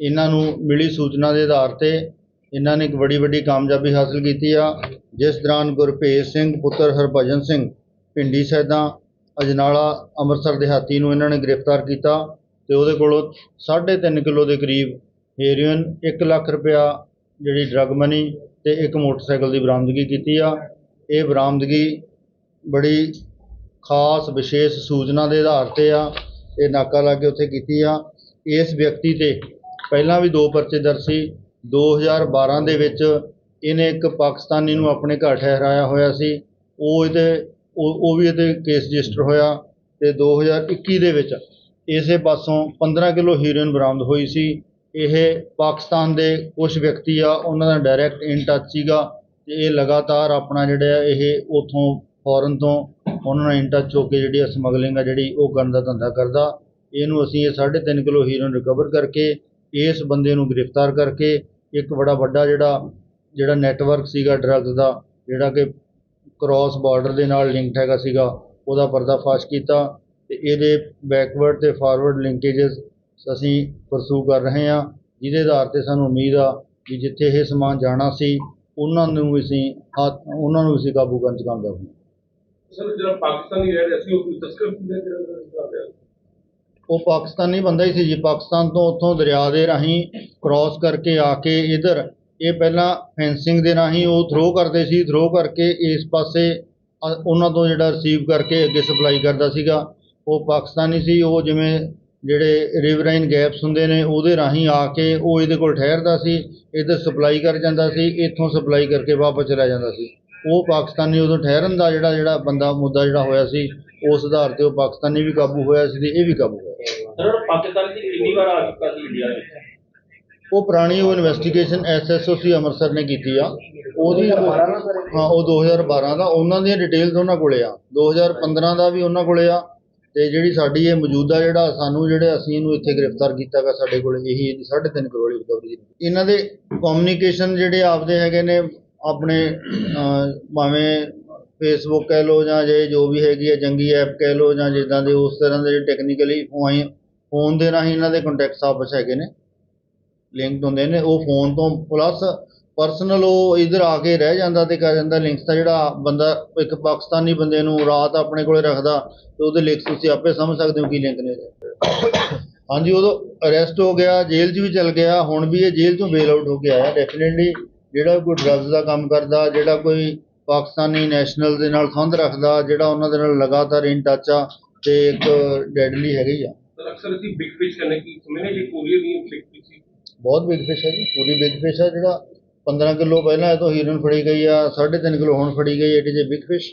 ਇਹਨਾਂ ਨੂੰ ਮਿਲੀ ਸੂਚਨਾ ਦੇ ਆਧਾਰ ਤੇ ਇਹਨਾਂ ਨੇ ਇੱਕ ਬੜੀ ਵੱਡੀ ਕਾਮਯਾਬੀ ਹਾਸਲ ਕੀਤੀ ਆ, ਜਿਸ ਦੌਰਾਨ ਗੁਰਭੇਜ ਸਿੰਘ, ਪੁੱਤਰ ਹਰਭਜਨ ਸਿੰਘ ਪਿੰਡੀ ਸੈਦਾ, ਅਜਨਾਲਾ, ਅੰਮ੍ਰਿਤਸਰ ਦਿਹਾਤੀ ਨੂੰ ਇਹਨਾਂ ਨੇ ਗ੍ਰਿਫਤਾਰ ਕੀਤਾ ਤੇ ਉਹਦੇ ਕੋਲੋਂ 3.5 ਕਿਲੋ ਦੇ ਕਰੀਬ ਹੈਰੋਇਨ 1 ਲੱਖ ਰੁਪਇਆ ਜਿਹੜੀ ਡਰੱਗ ਮਨੀ ਤੇ ਇੱਕ ਮੋਟਰਸਾਈਕਲ ਦੀ ਬਰਾਮਦਗੀ ਕੀਤੀ ਆ। ਇਹ ਬਰਾਮਦਗੀ ਬੜੀ ਖਾਸ, ਵਿਸ਼ੇਸ਼ ਸੂਚਨਾ ਦੇ ਆਧਾਰ ਤੇ ਆ, ਇਹ ਨਾਕਾ ਲਾ ਕੇ ਉੱਥੇ ਕੀਤੀ ਆ। ਇਸ ਵਿਅਕਤੀ ਤੇ ਪਹਿਲਾਂ ਵੀ ਦੋ ਪਰਚੇ ਦਰਜ ਸੀ। 2012 ਦੇ ਵਿੱਚ ਇਹਨੇ ਇੱਕ ਪਾਕਿਸਤਾਨੀ ਨੂੰ ਆਪਣੇ ਘਰ ਠਹਿਰਾਇਆ ਹੋਇਆ ਸੀ। ਉਹ ਇਹਦੇ, ਉਹ ਉਹ ਵੀ ਇਹਦੇ ਕੇਸ ਰਜਿਸਟਰ ਹੋਇਆ ਅਤੇ ਦੋ ਹਜ਼ਾਰ ਇੱਕੀ ਦੇ ਵਿੱਚ ਇਸੇ ਪਾਸੋਂ 15 ਕਿਲੋ ਹੀਰੋਇਨ ਬਰਾਮਦ ਹੋਈ ਸੀ। ਇਹ ਪਾਕਿਸਤਾਨ ਦੇ ਕੁਛ ਵਿਅਕਤੀ ਆ, ਉਹਨਾਂ ਦਾ ਡਾਇਰੈਕਟ ਇਨ ਟੱਚ ਸੀਗਾ ਅਤੇ ਇਹ ਲਗਾਤਾਰ ਆਪਣਾ ਜਿਹੜਾ ਆ, ਇਹ ਉੱਥੋਂ ਫੋਰਨ ਤੋਂ ਉਹਨਾਂ ਨਾਲ ਇਨ ਟੱਚ ਹੋ ਕੇ ਜਿਹੜੀ ਆ ਸਮਗਲਿੰਗ ਆ ਜਿਹੜੀ ਉਹ ਕਰਨ ਦਾ ਧੰਦਾ ਕਰਦਾ। ਇਹਨੂੰ ਅਸੀਂ ਇਹ 3.5 ਕਿਲੋ ਹੀਰੋਇਨ ਰਿਕਵਰ ਕਰਕੇ ਇਸ ਬੰਦੇ ਨੂੰ ਗ੍ਰਿਫਤਾਰ ਕਰਕੇ ਇੱਕ ਬੜਾ ਵੱਡਾ ਜਿਹੜਾ ਜਿਹੜਾ ਨੈਟਵਰਕ ਸੀਗਾ ਡਰੱਗ ਦਾ, ਜਿਹੜਾ ਕਿ ਕਰੋਸ ਬਾਰਡਰ ਦੇ ਨਾਲ ਲਿੰਕਡ ਹੈਗਾ ਸੀਗਾ, ਉਹਦਾ ਪਰਦਾਫਾਸ਼ ਕੀਤਾ ਅਤੇ ਇਹਦੇ ਬੈਕਵਰਡ ਅਤੇ ਫਾਰਵਰਡ ਲਿੰਕੇजेस ਅਸੀਂ ਪਰਸੂ ਕਰ ਰਹੇ ਹਾਂ, ਜਿਹਦੇ ਆਧਾਰ ਤੇ ਸਾਨੂੰ ਉਮੀਦ ਆ ਵੀ ਜਿੱਥੇ ਇਹ ਸਮਾਨ ਜਾਣਾ ਸੀ, ਉਹਨਾਂ ਨੂੰ ਅਸੀਂ ਹੱਥ, ਉਹਨਾਂ ਨੂੰ ਅਸੀਂ ਕਾਬੂ ਕਰਨ ਚ ਕਾਮਯਾਬ ਹੋਏ ਸਰ, ਜਿਹੜਾ ਪਾਕਿਸਤਾਨੀ ਰਹਿ ਰਿਹਾ ਉਹ ਤਸਕਰ ਉਹ ਪਾਕਿਸਤਾਨੀ ਬੰਦਾ ਹੀ ਸੀ ਜੀ, ਪਾਕਿਸਤਾਨ ਤੋਂ ਉੱਥੋਂ ਦਰਿਆ ਦੇ ਰਾਹੀਂ ਕ੍ਰਾਸ ਕਰਕੇ ਆ ਕੇ ਇਧਰ, ਇਹ ਪਹਿਲਾਂ ਫੈਂਸਿੰਗ ਦੇ ਰਾਹੀਂ ਉਹ ਥਰੋ ਕਰਦੇ ਸੀ ਥਰੋ ਕਰਕੇ ਇਸ ਪਾਸੇ ਉਹਨਾਂ ਤੋਂ ਜਿਹੜਾ ਰਿਸੀਵ ਕਰਕੇ ਅੱਗੇ ਸਪਲਾਈ ਕਰਦਾ ਸੀਗਾ। ਉਹ ਪਾਕਿਸਤਾਨੀ ਸੀ, ਉਹ ਜਿਵੇਂ ਜਿਹੜੇ ਰਿਵਰਾਈਨ ਗੈਪਸ ਹੁੰਦੇ ਨੇ, ਉਹਦੇ ਰਾਹੀਂ ਆ ਕੇ ਉਹ ਇਹਦੇ ਕੋਲ ਠਹਿਰਦਾ ਸੀ, ਇੱਧਰ ਸਪਲਾਈ ਕਰ ਜਾਂਦਾ ਸੀ, ਇੱਥੋਂ ਸਪਲਾਈ ਕਰਕੇ ਵਾਪਸ ਚਲਾ ਜਾਂਦਾ ਸੀ। ਉਹ ਪਾਕਿਸਤਾਨੀ ਉਦੋਂ ਠਹਿਰਨ ਦਾ ਜਿਹੜਾ ਜਿਹੜਾ ਬੰਦਾ, ਮੁੱਦਾ ਜਿਹੜਾ ਹੋਇਆ ਸੀ, ਉਸ ਆਧਾਰ ਤੇ ਉਹ ਪਾਕਿਸਤਾਨੀ ਵੀ ਕਾਬੂ ਹੋਇਆ ਸੀ ਤੇ ਇਹ ਵੀ ਕਾਬੂ ਸਰ ਉਹ ਪਾਕਿਸਤਾਨ ਦੀ ਕਿੰਨੀ ਵਾਰ ਆ ਚੁੱਕਾ ਸੀ ਇੰਡੀਆ ਵਿੱਚ? ਉਹ ਪੁਰਾਣੀ ਉਹ ਇਨਵੈਸਟੀਗੇਸ਼ਨ ਐਸਐਸਓਸੀ ਅੰਮ੍ਰਿਤਸਰ ਨੇ ਕੀਤੀ ਆ। ਉਹਦੀ ਹਾਂ ਉਹ 2012 ਦਾ। ਉਹਨਾਂ ਦੀਆਂ ਡਿਟੇਲਸ ਉਹਨਾਂ ਕੋਲੇ ਆ। 2015 ਦਾ ਵੀ ਉਹਨਾਂ ਕੋਲੇ ਆ। ਤੇ ਜਿਹੜੀ ਸਾਡੀ ਇਹ ਮੌਜੂਦਾ ਜਿਹੜਾ ਸਾਨੂੰ ਜਿਹੜੇ ਅਸੀਂ ਇਹਨੂੰ ਇੱਥੇ ਗ੍ਰਿਫਤਾਰ ਕੀਤਾ ਗਾ ਸਾਡੇ ਕੋਲੇ ਇਹੀ ਇਹਦੀ 3.5 ਕਰੋੜ ਦੀ ਰਿਕਵਰੀ ਦੀ। ਇਹਨਾਂ ਦੇ ਕਮਿਊਨੀਕੇਸ਼ਨ ਜਿਹੜੇ ਆਪਦੇ ਹੈਗੇ ਨੇ ਆਪਣੇ ਭਾਵੇਂ ਫੇਸਬੁੱਕ ਕਹਿ ਲਓ ਜਾਂ ਜੇ ਜੋ ਵੀ ਹੈਗੀ ਹੈ, ਜੰਗੀ ਐਪ ਕਹਿ ਲਓ ਜਾਂ ਜਿੱਦਾਂ ਦੇ ਉਸ ਤਰ੍ਹਾਂ ਦੇ ਟੈਕਨੀਕਲੀ ਫੋਨ ਦੇ ਰਾਹੀਂ ਇਹਨਾਂ ਦੇ ਕੰਟੈਕਟਸ ਆਪਸ ਹੈਗੇ ਨੇ। ਲਿੰਕਡ ਹੁੰਦੇ ਨੇ, ਉਹ ਫੋਨ ਤੋਂ ਪਲੱਸ ਪਰਸਨਲ ਉਹ ਇਧਰ ਆ ਕੇ ਰਹਿ ਜਾਂਦਾ ਤੇ ਕਰ ਜਾਂਦਾ ਲਿੰਕਸ ਦਾ ਜਿਹੜਾ ਬੰਦਾ, ਇੱਕ ਪਾਕਿਸਤਾਨੀ ਬੰਦੇ ਨੂੰ ਰਾਤ ਆਪਣੇ ਕੋਲੇ ਰੱਖਦਾ ਤੇ ਉਹਦੇ ਲਿੰਕਸ ਤੁਸੀਂ ਆਪੇ ਸਮਝ ਸਕਦੇ ਹੋ ਕੀ ਲਿੰਕ ਨੇ ਹਾਂਜੀ, ਉਦੋਂ ਅਰੈਸਟ ਹੋ ਗਿਆ, ਜੇਲ੍ਹ 'ਚ ਵੀ ਚਲ ਗਿਆ, ਹੁਣ ਵੀ ਇਹ ਜੇਲ੍ਹ ਤੋਂ ਬੇਲ ਆਊਟ ਹੋ ਕੇ ਆਇਆ ਡੈਫੀਨਿਟਲੀ ਜਿਹੜਾ ਕੋਈ ਡਰੱਗਸ ਦਾ ਕੰਮ ਕਰਦਾ, ਜਿਹੜਾ ਕੋਈ ਪਾਕਿਸਤਾਨੀ ਨੈਸ਼ਨਲ ਦੇ ਨਾਲ ਸੰਬੰਧ ਰੱਖਦਾ ਜਿਹੜਾ ਉਹਨਾਂ ਦੇ ਨਾਲ ਲਗਾਤਾਰ ਇਨ ਟੱਚ ਆ ਤੇ ਇੱਕ ਡੈਡਲੀ ਹੈਗੀ ਆ। ਸਰ ਅਕਸਰ ਅਸੀਂ ਬਹੁਤ ਬਿਗ ਫਿਸ਼ ਹੈ ਜੀ ਪੂਰੀ ਬਿਗ ਫਿਸ਼ ਹੈ ਜਿਹੜਾ। 15 ਕਿਲੋ ਪਹਿਲਾਂ ਇਹ ਤੋਂ ਹੀਰਨ ਫੜੀ ਗਈ ਆ 3.5 ਕਿਲੋ ਹੁਣ ਫੜੀ ਗਈ it is a big fish